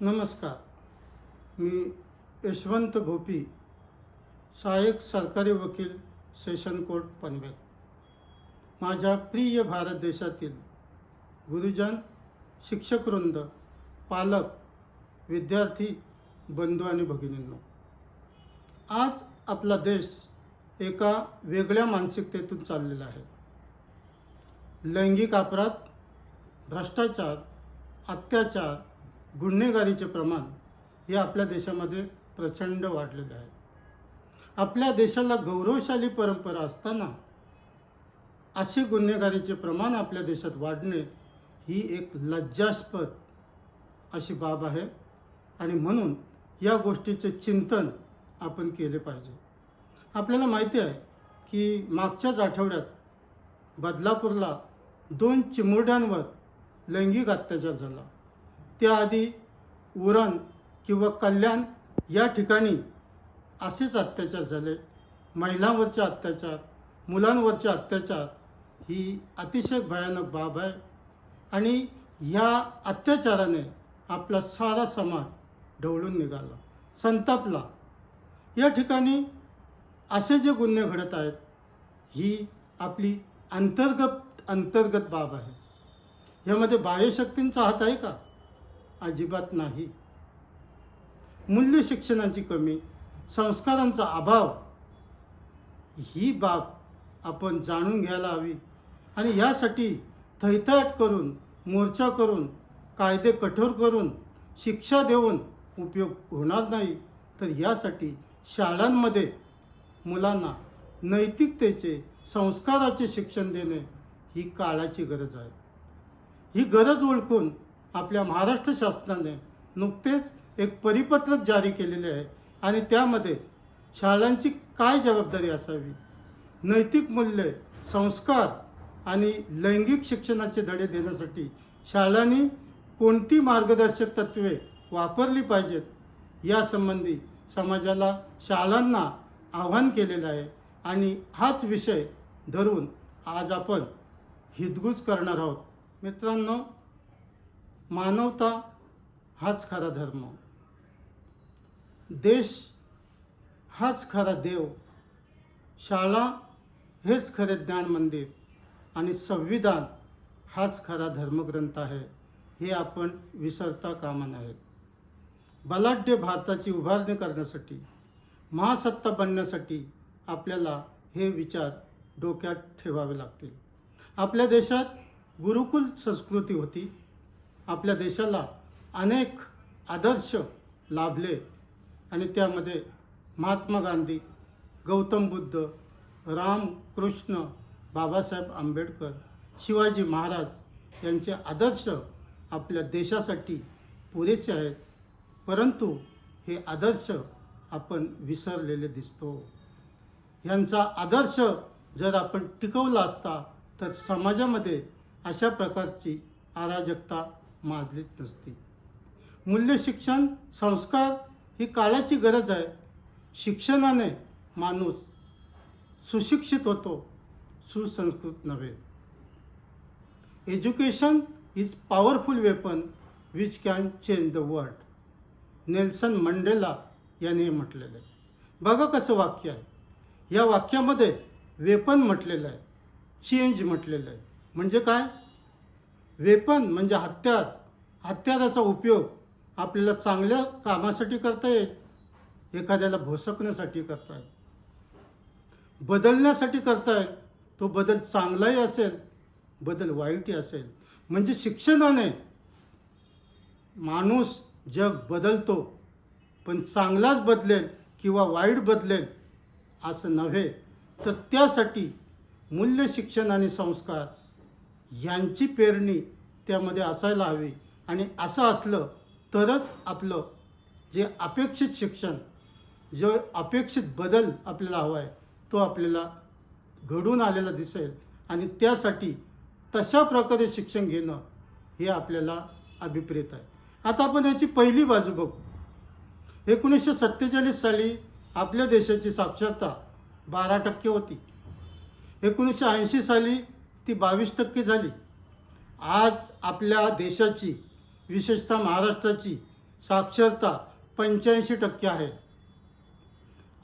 नमस्कार. मी यशवंत गोपी सहाय्यक सरकारी वकील सेशन कोर्ट पनवेल. माझ्या प्रिय भारत देशातील गुरुजन शिक्षकवृंद पालक विद्यार्थी बंधू आणि भगिनींनो आज आपला देश एका वेगळ्या मानसिकतेतून चाललेला आहे. लैंगिक अपराध भ्रष्टाचार अत्याचार गुन्हेगारीचे प्रमाण हे आपल्या देशामध्ये प्रचंड वाढलेले आहे. आपल्या देशाला गौरवशाली परंपरा असताना असे गुन्हेगारीचे प्रमाण आपल्या देशात वाढणे ही एक लज्जास्पद अशी बाब आहे आणि म्हणून या गोष्टीचे चिंतन आपण केले पाहिजे. आपल्याला माहिती आहे की मागच्याच आठवड्यात बदलापूरला दोन चिमुरड्यांवर लैंगिक अत्याचार झाला. त्याआधी उरण किंवा कल्याण या ठिकाणी असेच अत्याचार झाले. महिलांवरचे अत्याचार मुलांवरचे अत्याचार ही अतिशय भयानक बाब आहे. आणि ह्या अत्याचाराने आपला सारा समाज ढवळून निघाला संतापला. या ठिकाणी असे जे गुन्हे घडत आहेत ही आपली अंतर्गत अंतर्गत बाब आहे. यामध्ये बाह्यशक्तींचा हात आहे का? अजिबात नाही. मूल्य शिक्षणाची कमी संस्कारांचा अभाव ही बाब आपण जाणून घ्यायला हवी. आणि यासाठी थैथाट करून मोर्चा करून कायदे कठोर करून शिक्षा देऊन उपयोग होणार नाही. तर यासाठी शाळांमध्ये मुलांना नैतिकतेचे संस्काराचे शिक्षण देणे ही काळाची गरज आहे. ही गरज ओळखून आपल्या महाराष्ट्र शासनाने नुकतेच एक परिपत्रक जारी केलेले आहे आणि त्यामध्ये शाळांची काय जबाबदारी असावी? नैतिक मूल्ये संस्कार आणि लैंगिक शिक्षणाचे धडे देण्यासाठी शाळांनी कोणती मार्गदर्शक तत्त्वे वापरली पाहिजेत? यासंबंधी समाजाला शाळांना आव्हान केलेलं आहे आणि हाच विषय धरून आज आपण हितगुज करणार आहोत. मित्रांनो मानवता हाच खरा धर्म. देश हाच खरा देव. शाळा हेच खरे ज्ञान मंदिर आणि संविधान हाच खरा धर्मग्रंथ आहे हे आपण विसरता कामा नये. बलाढ्य भारताची उभारणी करण्यासाठी महासत्ता बनण्यासाठी आपल्याला हे विचार डोक्यात ठेवावे लागतील. आपल्या देशात गुरुकुल संस्कृती होती. आपल्या देशाला अनेक आदर्श लाभले. आणि त्यामध्ये महात्मा गांधी गौतम बुद्ध राम कृष्ण बाबासाहेब आंबेडकर शिवाजी महाराज यांचे आदर्श आपल्या देशासाठी पुरेसे आहेत. परंतु हे आदर्श आपण विसरलेले दिसतो. यांचा आदर्श जर आपण टिकवला असता तर समाजामध्ये अशा प्रकारची अराजकता माजलीच नसती. मूल्य शिक्षण संस्कार ही काळाची गरज आहे. शिक्षणाने माणूस सुशिक्षित होतो सुसंस्कृत नव्हे. Education is powerful weapon which can change the world Nelson Mandela याने म्हटलेलं आहे. बघा कसं वाक्य आहे. या वाक्यामध्ये वेपन म्हटलेलं आहे. चेंज म्हटलेलं आहे. म्हणजे काय? वेपन म्हणजे हत्यार. हत्याराचा उपयोग आपल्याला चांगल्या कामासाठी करता येईल एखाद्याला भोसकण्यासाठी करता येईल. बदलण्यासाठी करताय तो बदल चांगलाही असेल बदल वाईटही असेल. म्हणजे शिक्षणाने माणूस जग बदलतो पण चांगलाच बदलेल किंवा वाईट बदलेल असं नव्हे तर त्यासाठी मूल्य शिक्षण आणि संस्कार यांची पेरणी त्यामध्ये असायला हवी. आणि असं असलं तरच आपलं जे अपेक्षित शिक्षण जो अपेक्षित बदल आपल्याला हवा आहे तो आपल्याला घडून आलेला दिसेल. आणि त्यासाठी तशा प्रकारे शिक्षण घेणं हे आपल्याला अभिप्रेत आहे. आता आपण याची पहिली बाजू बघू. एकोणीसशे सत्तेचाळीस साली आपल्या देशाची साक्षरता बारा टक्के होती. एकोणीसशे ऐंशी साली ती बावीस टक्के झाली. आज आपल्या देशाची विशेषतः महाराष्ट्राची साक्षरता पंच्याऐंशी टक्के आहे.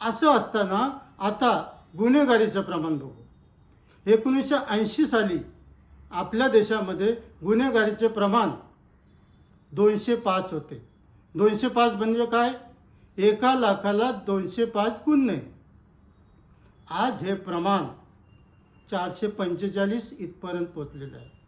असं असताना आता गुन्हेगारीचं प्रमाण बघू. एकोणीसशे ऐंशी साली आपल्या देशामध्ये गुन्हेगारीचे प्रमाण दोनशे पाच होते. दोनशे पाच म्हणजे काय? एका लाखाला दोनशे पाच गुन्हे. आज हे प्रमाण चारशे पंचेचाळीस इथपर्यंत पोचलेलं आहे.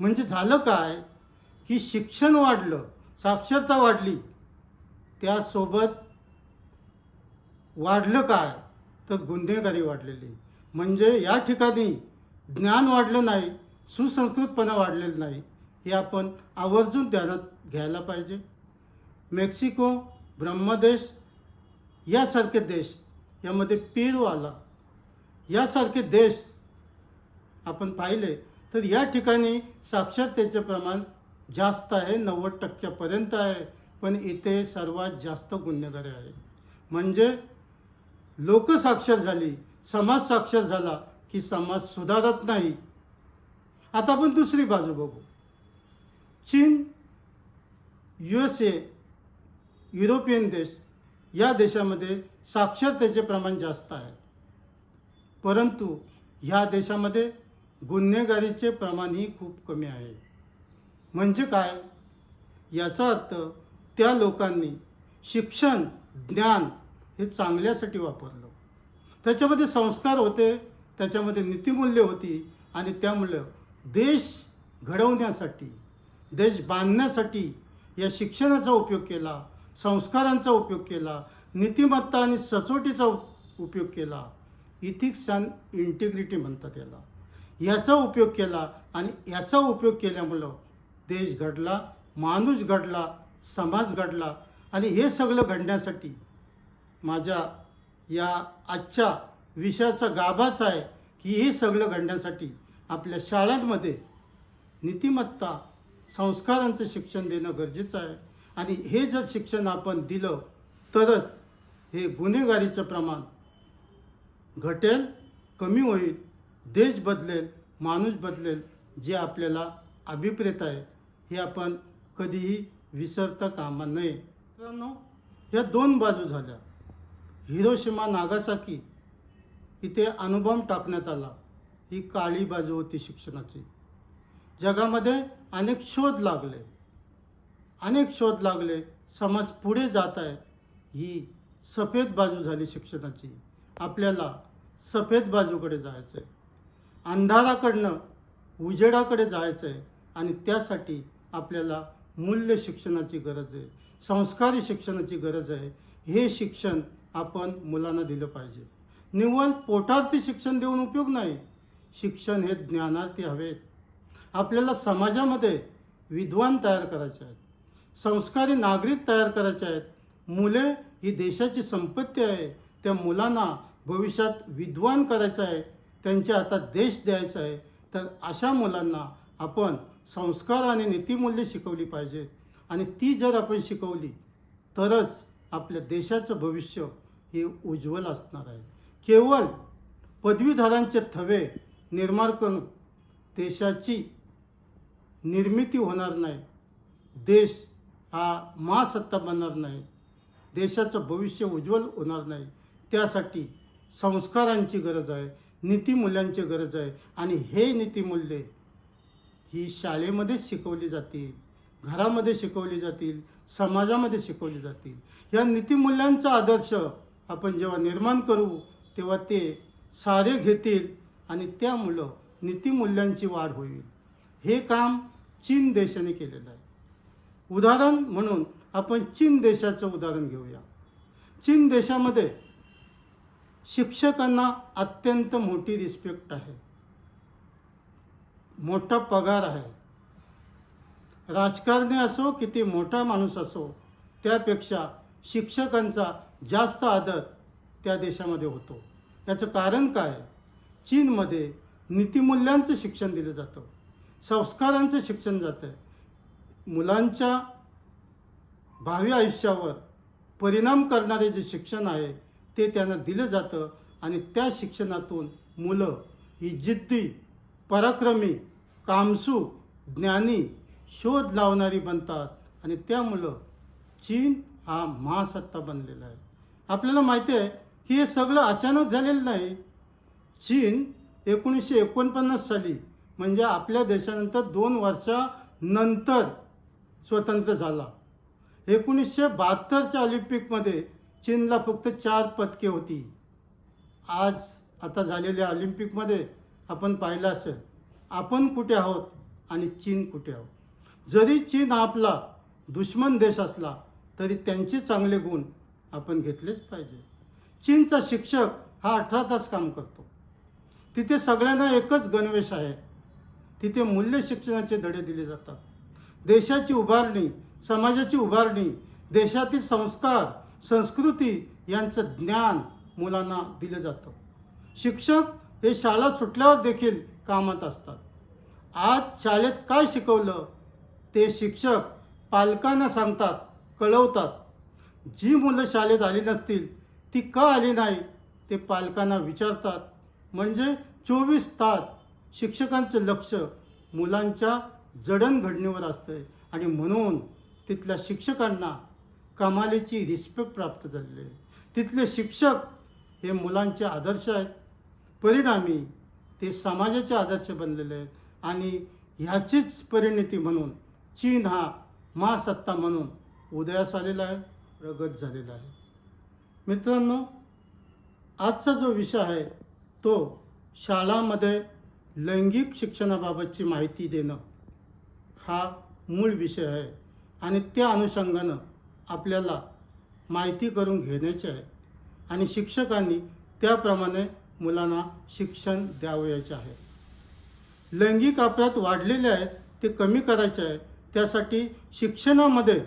म्हणजे झालं काय? की शिक्षण वाढलं साक्षरता वाढली. त्यासोबत वाढलं काय? तर गुन्हेगारी वाढलेली. म्हणजे या ठिकाणी ज्ञान वाढलं नाही सुसंस्कृतपणा वाढलेलं नाही हे आपण आवर्जून ध्यानात घ्यायला पाहिजे. मेक्सिको ब्रह्मदेश यासारखे देश यामध्ये पेरू आला यासारखे देश आपण पाहिले तर या ठिकाणी साक्षरतेचे प्रमाण जास्त आहे नव्वद टक्क्यापर्यंत आहे पण इथे सर्वात जास्त गुन्हेगारी आहे. म्हणजे लोक साक्षर झाली समाज साक्षर झाला की समाज सुधारत नाही. आता आपण दुसरी बाजू बघू. चीन यू एस ए युरोपियन देश या देशामध्ये साक्षरतेचे प्रमाण जास्त आहे. परंतु ह्या देशामध्ये गुन्हेगारीचे प्रमाणही खूप कमी आहे. म्हणजे काय? याचा अर्थ त्या लोकांनी शिक्षण ज्ञान हे चांगल्यासाठी वापरलं. त्याच्यामध्ये संस्कार होते त्याच्यामध्ये नीतिमूल्य होती आणि त्यामुळं देश घडवण्यासाठी देश बांधण्यासाठी या शिक्षणाचा उपयोग केला संस्कारांचा उपयोग केला नीतिमत्ता आणि सचोटीचा उपयोग केला. इथिक्स अँड इंटिग्रिटी म्हणतात याला. याचा उपयोग केला आणि याचा उपयोग केल्यामुळं देश घडला माणूस घडला समाज घडला. आणि हे सगळं घडण्यासाठी माझ्या या आजच्या विषयाचा गाभाच आहे की हे सगळं घडण्यासाठी आपल्या शाळांमध्ये नीतिमत्ता संस्कारांचं शिक्षण देणं गरजेचं आहे. आणि हे जर शिक्षण आपण दिलं तरच हे गुन्हेगारीचं प्रमाण घटेल कमी होईल. देश बदलेल माणूस बदलेल जे आपल्याला अभिप्रेत आहे हे आपण कधीही विसरता कामा नये. मित्रांनो ह्या दोन बाजू झाल्या. हिरोशिमा नागासाकी इथे अनुभव टाकण्यात आला. ही काळी बाजू होती शिक्षणाची. जगामध्ये अनेक शोध लागले. अनेक शोध लागले. समाज पुढे जात आहे. ही सफेद बाजू झाली शिक्षणाची. आपल्याला सफेद बाजूकडे जायचं आहे अंधाराकडनं उजेडाकडे जायचं आहे आणि त्यासाठी आपल्याला मूल्य शिक्षणाची गरज आहे. संस्कारी शिक्षणाची गरज आहे. हे शिक्षण आपण मुलांना दिलं पाहिजे. निव्वळ पोटार्थी शिक्षण देऊन उपयोग नाही. शिक्षण हे ज्ञानार्थी हवेत. आपल्याला समाजामध्ये विद्वान तयार करायचे आहेत. संस्कारी नागरिक तयार करायचे आहेत. मुले ही देशाची संपत्ती आहे. त्या मुलांना भविष्यात विद्वान करायचं आहे. त्यांच्या हातात देश द्यायचा आहे तर अशा मुलांना आपण संस्कार आणि नीतिमूल्य शिकवली पाहिजेत आणि ती जर आपण शिकवली तरच आपल्या देशाचं भविष्य हे उज्ज्वल असणार आहे. केवळ पदवीधरांचे थवे निर्माण करून देशाची निर्मिती होणार नाही. देश हा महासत्ता बनणार नाही. देशाचं भविष्य उज्ज्वल होणार नाही. त्यासाठी संस्कारांची गरज आहे. नीतिमूल्यांची गरज आहे. आणि हे नीतिमूल्ये ही शाळेमध्येच शिकवली जातील घरामध्ये शिकवली जातील समाजामध्ये शिकवली जातील. या नीतिमूल्यांचा आदर्श आपण जेव्हा निर्माण करू तेव्हा ते सारे घेतील आणि त्यामुळं नीतिमूल्यांची वाढ होईल. हे काम चीन देशाने केलेलं आहे. उदाहरण म्हणून आपण चीन देशाचं उदाहरण घेऊया. चीन देशामध्ये शिक्षकांना अत्यंत मोठी रिस्पेक्ट आहे. मोठा पगार आहे. राजकारणी असो किती मोठा माणूस असो त्यापेक्षा शिक्षकांचा जास्त आदर त्या देशामध्ये होतो. याचं कारण काय? चीनमध्ये नीतिमूल्यांचं शिक्षण दिलं जातं. संस्कारांचं शिक्षण जातं. मुलांच्या भावी आयुष्यावर परिणाम करणारे जे शिक्षण आहे ते त्यांना दिलं जातं आणि त्या शिक्षणातून मुलं ही जिद्दी पराक्रमी कामसू ज्ञानी शोध लावणारी बनतात आणि त्यामुळं चीन हा महासत्ता बनलेला आहे. आपल्याला माहिती आहे की हे सगळं अचानक झालेलं नाही. चीन एकोणीसशे एकोणपन्नास साली म्हणजे आपल्या देशानंतर दोन वर्षानंतर स्वतंत्र झाला. एकोणीसशे बहात्तरच्या ऑलिम्पिकमध्ये चीनला फक्त चार पदके होती. आज आता झालेल्या ऑलिम्पिकमध्ये आपण पाहिलं असेल आपण कुठे आहोत आणि चीन कुठे आहोत? जरी चीन आपला दुश्मन देश असला तरी त्यांचे चांगले गुण आपण घेतलेच पाहिजे. चीनचा शिक्षक हा अठरा तास काम करतो. तिथे सगळ्यांना एकच गणवेश आहे. तिथे मूल्य शिक्षणाचे धडे दिले जातात. देशाची उभारणी समाजाची उभारणी देशातील संस्कार संस्कृती यांचं ज्ञान मुलांना दिलं जातं. शिक्षक हे शाळा सुटल्यावर देखील कामात असतात. आज शाळेत काय शिकवलं? ते शिक्षक पालकांना सांगतात कळवतात. जी मुलं शाळेत आली नसतील ती का आली नाही ते पालकांना विचारतात. म्हणजे चोवीस तास शिक्षकांचं लक्ष मुलांच्या जडणघडणीवर असतं आणि म्हणून तिथल्या शिक्षकांना कमालीची रिस्पेक्ट प्राप्त झालेली आहे. तिथले शिक्षक हे मुलांचे आदर्श आहेत. परिणामी ते समाजाचे आदर्श बनलेले आहेत. आणि ह्याचीच परिणती म्हणून चीन हा महासत्ता म्हणून उदयास आलेला आहे प्रगत झालेला आहे. मित्रांनो आजचा जो विषय आहे तो शाळामध्ये लैंगिक शिक्षणाबाबतची माहिती देणं हा मूळ विषय आहे. आणि त्या अनुषंगानं आपल्याला माहिती करून घेण्याची आहे. आणि शिक्षकांनी त्याप्रमाणे मुलांना शिक्षण द्यावयाचे आहे. लैंगिक अपराध वाढलेले आहेत ते कमी करायचे आहे. त्यासाठी शिक्षणामध्ये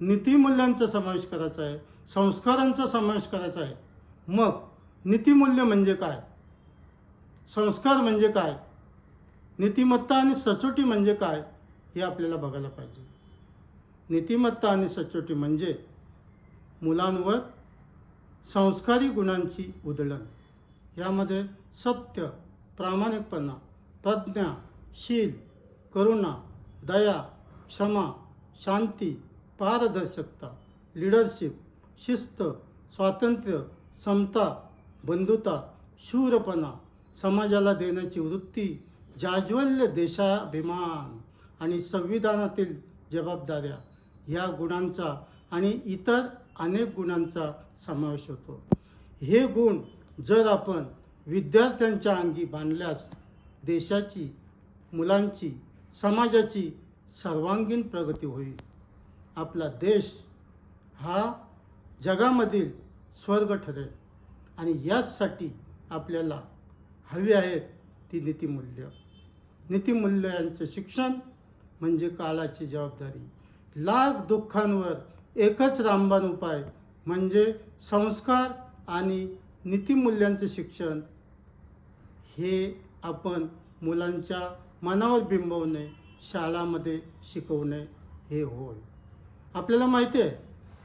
नीतिमूल्यांचा समावेश करायचा आहे संस्कारांचा समावेश करायचा आहे. मग नीतिमूल्य म्हणजे काय? संस्कार म्हणजे काय? नीतिमत्ता आणि सचोटी म्हणजे काय? हे आपल्याला बघायला पाहिजे. नीतिमत्ता आणि सचोटी म्हणजे मुलांवर संस्कारी गुणांची उधळण. यामध्ये सत्य प्रामाणिकपणा प्रज्ञा शील करुणा दया क्षमा शांती पारदर्शकता लिडरशिप शिस्त स्वातंत्र्य समता बंधुता शूरपणा समाजाला देण्याची वृत्ती जाज्वल्य देशाभिमान आणि संविधानातील जबाबदाऱ्या ह्या गुणांचा आणि इतर अनेक गुणांचा समावेश होतो. हे गुण जर आपण विद्यार्थ्यांच्या अंगी बांधल्यास देशाची मुलांची समाजाची सर्वांगीण प्रगती होईल. आपला देश हा जगामधील स्वर्ग ठरेल आणि याचसाठी आपल्याला हवी आहेत ती नीतिमूल्य. नीतिमूल्यांचे शिक्षण म्हणजे काळाची जबाबदारी. लाख दुःखांवर एकच रामबाण उपाय म्हणजे संस्कार आणि नीतिमूल्यांचे शिक्षण. हे आपण मुलांच्या मनावर बिंबवणे शाळामध्ये शिकवणे हे होय. आपल्याला माहिती आहे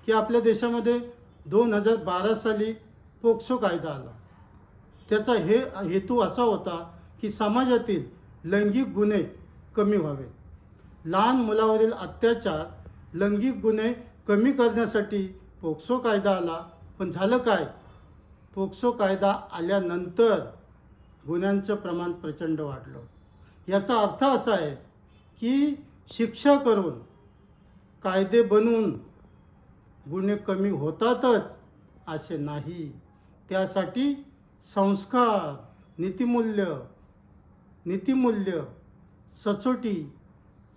की आपल्या देशामध्ये दोन हजार बारा साली पोक्सो कायदा आला. त्याचा हे हेतू असा होता की समाजातील लैंगिक गुन्हे कमी व्हावे. लहान मुलावरील अत्याचार लैंगिक गुन्हे कमी करण्यासाठी पोक्सो कायदा आला. पण झालं काय? पोक्सो कायदा आल्यानंतर गुन्ह्यांचं प्रमाण प्रचंड वाढलं. याचा अर्थ असा आहे की शिक्षा करून कायदे बनवून गुन्हे कमी होतातच असे नाही. त्यासाठी संस्कार नीतिमूल्य नीतिमूल्य सचोटी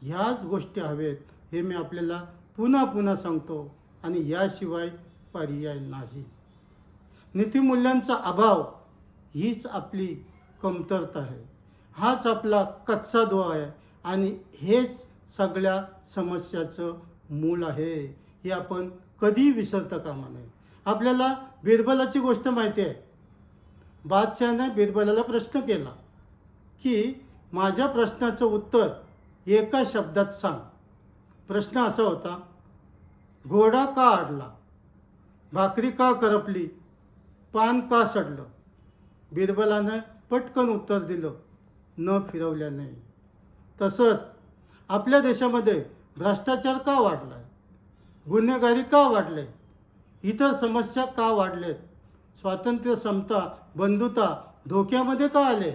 ह्याच गोष्टी हवेत. हे मी आपल्याला पुन्हा पुन्हा सांगतो आणि याशिवाय पर्याय नाही. नीतिमूल्यांचा अभाव हीच आपली कमतरता आहे. हाच आपला कच्चा दो आहे आणि हेच सगळ्या समस्याचं मूल आहे. हे आपण कधी विसरता कामा नये. आपल्याला बिरबलाची गोष्ट माहिती आहे. बादशहाने बिरबलाला प्रश्न केला की माझ्या प्रश्नाचं उत्तर एका शब्दात सांग. प्रश्न असा होता घोडा का अडला भाकरी का करपली? पान का सडलं? बिरबलानं पटकन उत्तर दिलं न फिरवल्याने तसंच आपल्या देशामध्ये भ्रष्टाचार का वाढला आहे गुन्हेगारी का वाढले? इतर समस्या का वाढलेत? स्वातंत्र्य समता बंधुता धोक्यामध्ये का आले?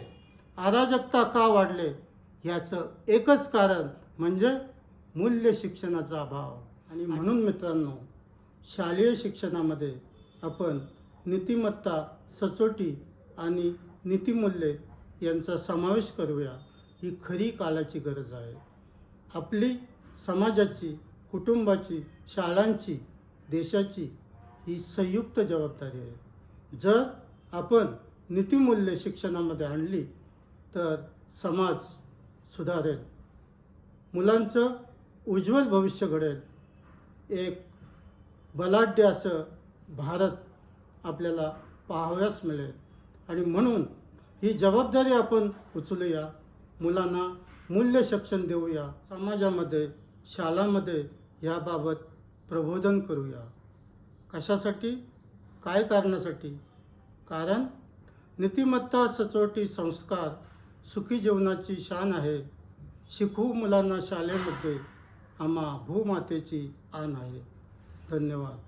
अराजकता का वाढले? याचं एकच कारण म्हणजे मूल्य शिक्षणाचा अभाव. आणि म्हणून मित्रांनो शालेय शिक्षणामध्ये आपण नीतिमत्ता सचोटी आणि नीतिमूल्ये यांचा समावेश करूया ही खरी काळाची गरज आहे. आपली समाजाची कुटुंबाची शाळांची देशाची ही संयुक्त जबाबदारी आहे. जर आपण नीतिमूल्य शिक्षणामध्ये आणली तर समाज सुधारेल. मुलांचं उज्ज्वल भविष्य घडेल. एक बलाढ्य असं भारत आपल्याला पाहाव्यास मिळेल. आणि म्हणून ही जबाबदारी आपण उचलूया. मुलांना मूल्य शिक्षण देऊया. समाजामध्ये शाळामध्ये याबाबत प्रबोधन करूया. कशासाठी? काय कारणासाठी? कारण नीतिमत्ता सचोटी संस्कार सुखी जीवनाची शान आहे. शिकवू मुलांना शाळेमध्ये आम्हा भूमातेची आण आहे. धन्यवाद.